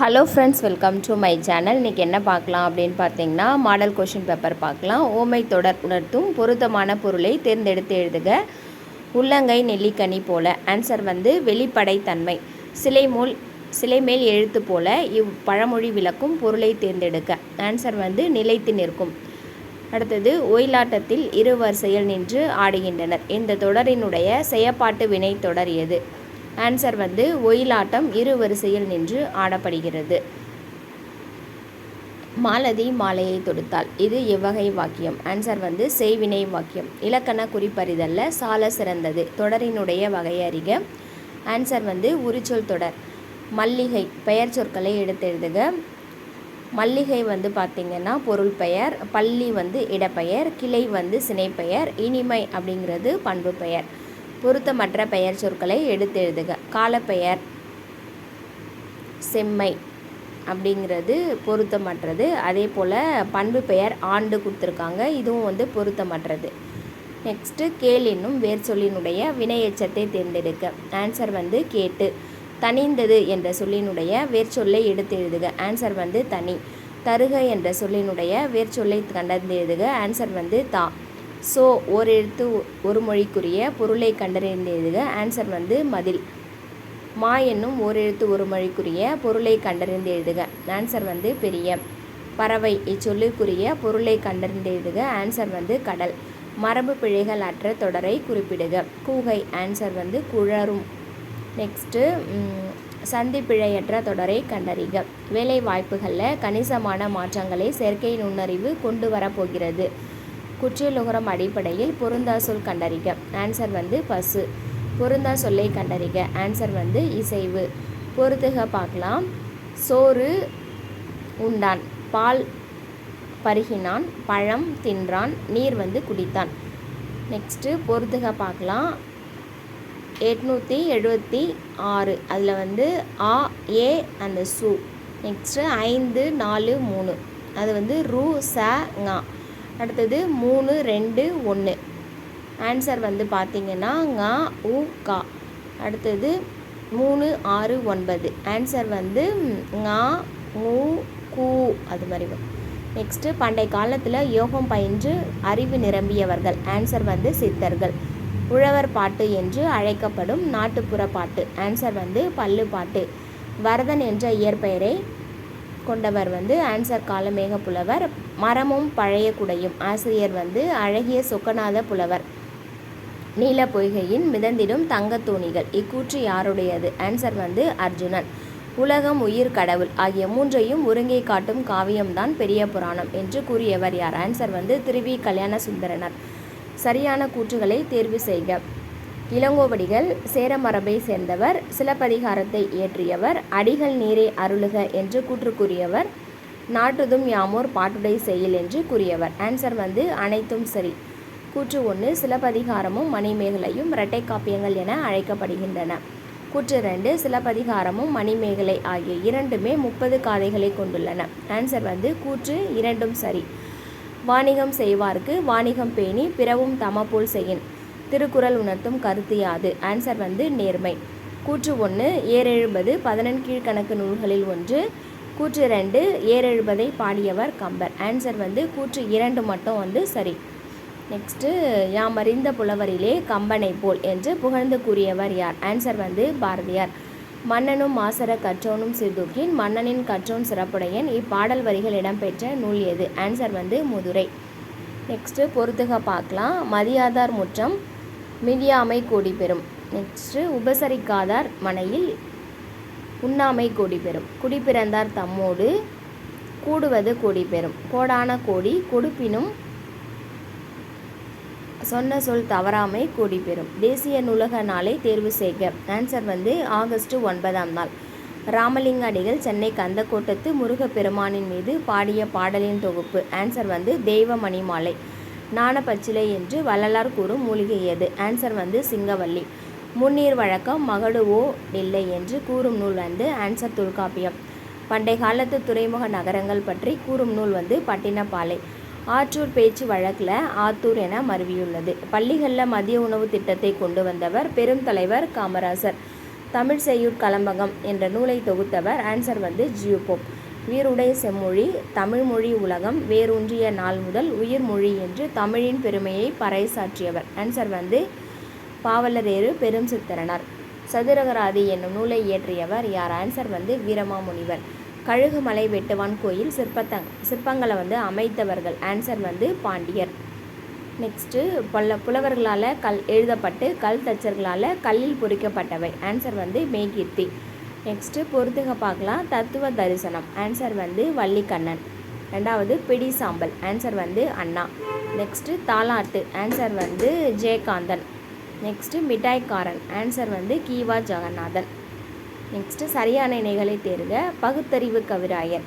Hello friends welcome to my channel இன்றைக்கி என்ன பார்க்கலாம் அப்படின்னு பார்த்தீங்கன்னா மாடல் கொஷின் பேப்பர் பார்க்கலாம். ஓமை தொடர் உணர்த்தும் பொருத்தமான பொருளை தேர்ந்தெடுத்து எழுதுக. உள்ளங்கை நெல்லிக்கனி போல. ஆன்சர் வந்து வெளிப்படைத்தன்மை. சிலை மூல் சிலை மேல் எழுத்து போல. இவ் பழமொழி விளக்கும் பொருளை தேர்ந்தெடுக்க. ஆன்சர் வந்து நிலைத்து நிற்கும். அடுத்தது ஒயிலாட்டத்தில் இரு வரிசையில் நின்று ஆடுகின்றனர். இந்த தொடரினுடைய செயப்பாட்டு வினை தொடர் எது? ஆன்சர் வந்து ஒயிலாட்டம் இரு வரிசையில் நின்று ஆடப்படுகிறது. மாலதி மாலையை தொடுத்தாள். இது எவ்வகை வாக்கியம். ஆன்சர் வந்து செய்வினை வாக்கியம். இலக்கண குறிப்பறிதல்ல சால சிறந்தது. தொடரினுடைய வகை அறிக. ஆன்சர் வந்து உரிச்சொல் தொடர். மல்லிகை பெயர் சொற்களை எடுத்தெழுதுக. மல்லிகை வந்து பார்த்திங்கன்னா பொருள் பெயர். பள்ளி வந்து இடப்பெயர். கிளை வந்து சினைப்பெயர். இனிமை அப்படிங்கிறது பண்பு பெயர். பொருத்தமற்ற பெயர் சொற்களை எடுத்தெழுதுக காலப்பெயர் செம்மை அப்படிங்கிறது பொருத்தமற்றது. அதே போல் பண்பு பெயர் ஆண்டு கொடுத்துருக்காங்க. இதுவும் வந்து பொருத்தமற்றது. நெக்ஸ்ட்டு கேள் என்னும் வேர் சொல்லினுடைய வினை எச்சத்தை தேர்ந்தெடுக்க. ஆன்சர் வந்து கேட்டு. தனிந்தது என்ற சொல்லினுடைய வேர்ச்சொல்லை எடுத்து எழுதுக. ஆன்சர் வந்து தனி. தருக என்ற சொல்லினுடைய வேர்ச்சொல்லை கண்டறிந்து எழுதுக. ஆன்சர் வந்து தா. ஸோ ஒரு எழுத்து ஒரு மொழிக்குரிய பொருளை கண்டறிந்து எழுதுக ஆன்சர் வந்து மதில். மா என்னும் ஓர் எழுத்து ஒரு மொழிக்குரிய பொருளை கண்டறிந்து எழுதுக ஆன்சர் வந்து பெரிய. பறவை இச்சொல்லுக்குரிய பொருளை கண்டறிந்து எழுதுக ஆன்சர் வந்து கடல். மரபு பிழைகள் அற்ற தொடரை குறிப்பிடுக. கூகை ஆன்சர் வந்து குழரும். நெக்ஸ்ட்டு சந்தி பிழையற்ற தொடரை கண்டறிக. வேலை வாய்ப்புகளில் கணிசமான மாற்றங்களை செயற்கை நுண்ணறிவு கொண்டு வரப்போகிறது. குற்றியலுகரம் அடிப்படையில் பொருந்தா சொல் கண்டறிக. ஆன்சர் வந்து பசு. பொருந்தா சொல்லை கண்டறிக. ஆன்சர் வந்து இசைவு. பொறுத்துக பார்க்கலாம். சோறு உண்டான். பால் பருகினான். பழம் தின்றான். நீர் வந்து குடித்தான். நெக்ஸ்ட்டு பொறுத்துக பார்க்கலாம். எட்நூற்றி எழுபத்தி ஆறு. அதில் வந்து ஆ ஏ அந்த சு. நெக்ஸ்ட்டு ஐந்து நாலு மூணு. அது வந்து ரூ ச ஙா. அடுத்தது மூணு ரெண்டு ஒன்று ஆன்சர் வந்து பார்த்திங்கன்னா ஙா உ கா. அடுத்தது மூணு ஆறு ஒன்பது. ஆன்சர் வந்து ஙா ஊ கூ. அது மாதிரி வரும். நெக்ஸ்ட்டு பண்டைய காலத்தில் யோகம் பயின்று அறிவு நிரம்பியவர்கள். ஆன்சர் வந்து சித்தர்கள். உழவர் பாட்டு என்று அழைக்கப்படும் நாட்டுப்புற பாட்டு. ஆன்சர் வந்து பல்லு பாட்டு. வரதன் என்ற இயற்பெயரை கொண்டவர் வந்து ஆன்சர் காலமேக புலவர் மரமும் பழைய குடையும். ஆசிரியர் வந்து அழகிய சொக்கநாத புலவர். நீல பொய்கையின் மிதந்திடும் தங்கத்தூணிகள் இக்கூற்று யாருடையது? ஆன்சர் வந்து அர்ஜுனன். உலகம் உயிர் கடவுள். ஆகிய மூன்றையும் ஒருங்கை காட்டும் காவியம்தான் பெரிய புராணம் என்று கூறியவர் யார்? ஆன்சர் வந்து திருவி கல்யாண சுந்தரனர் சரியான கூற்றுகளை தேர்வு செய்க. இளங்கோவடிகள் சேர மரபை சேர்ந்தவர் சிலப்பதிகாரத்தை இயற்றியவர் அடிகள் நீரை அருளுக என்று கூற்று கூறியவர் நாட்டுதும் யாமோர் பாட்டுடை செயல் என்று கூறியவர். ஆன்சர் வந்து அனைத்தும் சரி. கூற்று ஒன்று சிலப்பதிகாரமும் மணிமேகலையும் இரட்டை காப்பியங்கள் என அழைக்கப்படுகின்றன. கூற்று ரெண்டு சிலப்பதிகாரமும் மணிமேகலை ஆகிய இரண்டுமே முப்பது காதைகளை கொண்டுள்ளன. ஆன்சர் வந்து கூற்று இரண்டும் சரி. வாணிகம் செய்வார்க்கு வாணிகம் பேணி பிறவும் தமப்போல் செய்யின். திருக்குறள் உணர்த்தும் கருத்து யாது? ஆன்சர் வந்து நேர்மை. கூற்று ஒன்று ஏறெழுபது பதினெண் கீழ்கணக்கு நூல்களில் ஒன்று கூற்று ரெண்டு ஏறெழுபதை பாடியவர் கம்பர். ஆன்சர் வந்து கூற்று இரண்டு மட்டும் வந்து சரி. நெக்ஸ்ட்டு யாம் அறிந்த புலவரிலே கம்பனை போல் என்று புகழ்ந்து கூறியவர் யார்? ஆன்சர் வந்து பாரதியார். மன்னனும் மாசர கற்றோனும் சிறுதூக்கின் மன்னனின் கற்றோன் சிறப்புடையன் இப்பாடல் வரிகள் இடம்பெற்ற நூல் எது? ஆன்சர் வந்து முதுரை. நெக்ஸ்ட்டு பொறுத்துக பார்க்கலாம். மதியாதார் முற்றம் மிதியாமை கூடி பெறும் நெக்ஸ்ட்டு உபசரிக்காதார் மனையில் உண்ணாமை கோடி பெறும் குடிப்பிறந்தார் தம்மோடு கூடுவது கோடி பெறும் கோடான கோடி கொடுப்பினும் சொன்ன சொல் தவறாமை கூடி பெறும் தேசிய நூலக நாளை தேர்வு செய்க. ஆன்சர் வந்து ஆகஸ்ட் ஒன்பதாம் நாள். ராமலிங்க அடிகள் சென்னை கந்தக்கோட்டத்து முருகப்பெருமானின் மீது பாடிய பாடலின் தொகுப்பு. ஆன்சர் வந்து தெய்வ மணிமாலை நாணப்பச்சிலை என்று வள்ளலார் கூறும் மூலிகை எது? ஆன்சர் வந்து சிங்கவல்லி முன்னீர் வழக்கம் மகளுவோ இல்லை என்று கூறும் நூல் வந்து ஆன்சர் தொல்காப்பியம். பண்டைய காலத்து துறைமுக நகரங்கள் பற்றி கூறும் நூல் வந்து பட்டினப்பாலை. ஆற்றூர் பேச்சு வழக்கில் ஆத்தூர் என மருவியுள்ளது. பள்ளிகளில் மதிய உணவு திட்டத்தை கொண்டு வந்தவர் பெரும் தலைவர் காமராசர். தமிழ் செய்யுட் கலம்பகம் என்ற நூலை தொகுத்தவர் ஆன்சர் வந்து ஜியூபோப் உயிருடைய செம்மொழி தமிழ் மொழி உலகம் வேரூன்றிய நாள் முதல் உயிர் மொழி என்று தமிழின் பெருமையை பறைசாற்றியவர். ஆன்சர் வந்து பாவலரேறு பெரும் சித்திரனார். சதுரகராதி என்னும் நூலை இயற்றியவர் யார்? ஆன்சர் வந்து வீரமாமுனிவர். கழுகுமலை வெட்டுவான் கோயில் சிற்பத்தங் சிற்பங்களை வந்து அமைத்தவர்கள். ஆன்சர் வந்து பாண்டியர். நெக்ஸ்ட்டு பல புலவர்களால் கல் எழுதப்பட்டு கல் தச்சர்களால் கல்லில் பொறிக்கப்பட்டவை. ஆன்சர் வந்து மேகீர்த்தி. நெக்ஸ்ட்டு பொறுத்துக பார்க்கலாம். தத்துவ தரிசனம். ஆன்சர் வந்து வள்ளிக்கண்ணன். ரெண்டாவது பிடி சாம்பல். ஆன்சர் வந்து அண்ணா. நெக்ஸ்ட்டு தாலாட்டு. ஆன்சர் வந்து ஜெயகாந்தன். நெக்ஸ்ட்டு மிட்டாய்க்காரன். ஆன்சர் வந்து கீவா ஜெகநாதன். நெக்ஸ்ட்டு சரியான இணைகளை தேர்க பகுத்தறிவு கவிராயர்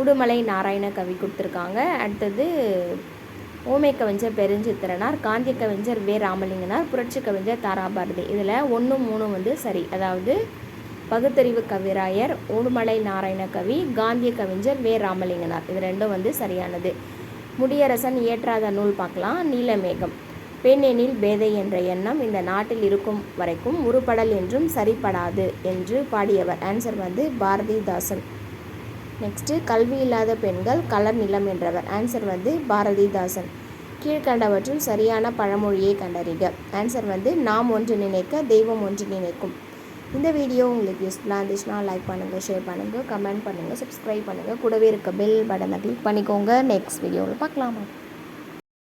உடுமலை நாராயண கவி கொடுத்துருக்காங்க. அடுத்தது ஓமை கவிஞர் பெருஞ்சித்திரனார் காந்திய கவிஞர் வே. ராமலிங்கனார் புரட்சி கவிஞர் தாராபாரதி. இதில் ஒன்று மூணு வந்து சரி. அதாவது பகுத்தறிவு கவிராயர் உடுமலை நாராயண கவி காந்திய கவிஞர் வே. ராமலிங்கனார். இது ரெண்டும் வந்து சரியானது. முடியரசன் இயற்றாத நூல் பார்க்கலாம். நீலமேகம். பெண்ணெனில் பேதை என்ற எண்ணம் இந்த நாட்டில் இருக்கும் வரைக்கும் உருப்படல் என்றும் சரிப்படாது என்று பாடியவர். ஆன்சர் வந்து பாரதிதாசன். நெக்ஸ்ட்டு கல்வி இல்லாத பெண்கள் கலர் நிலம் என்றவர். ஆன்சர் வந்து பாரதிதாசன். கீழ்கண்டவற்றுள் சரியான பழமொழியை கண்டறிக. ஆன்சர் வந்து நாம் ஒன்று நினைக்க தெய்வம் ஒன்று நினைக்கும். இந்த வீடியோ உங்களுக்கு யூஸ்ஃபுல்லாக இருந்துச்சுன்னா லைக் பண்ணுங்கள் ஷேர் பண்ணுங்கள் கமெண்ட் பண்ணுங்கள் சப்ஸ்கிரைப் பண்ணுங்கள் கூடவே இருக்க பெல் பட்டனை கிளிக் பண்ணிக்கோங்க. நெக்ஸ்ட் வீடியோவில் பார்க்கலாமா?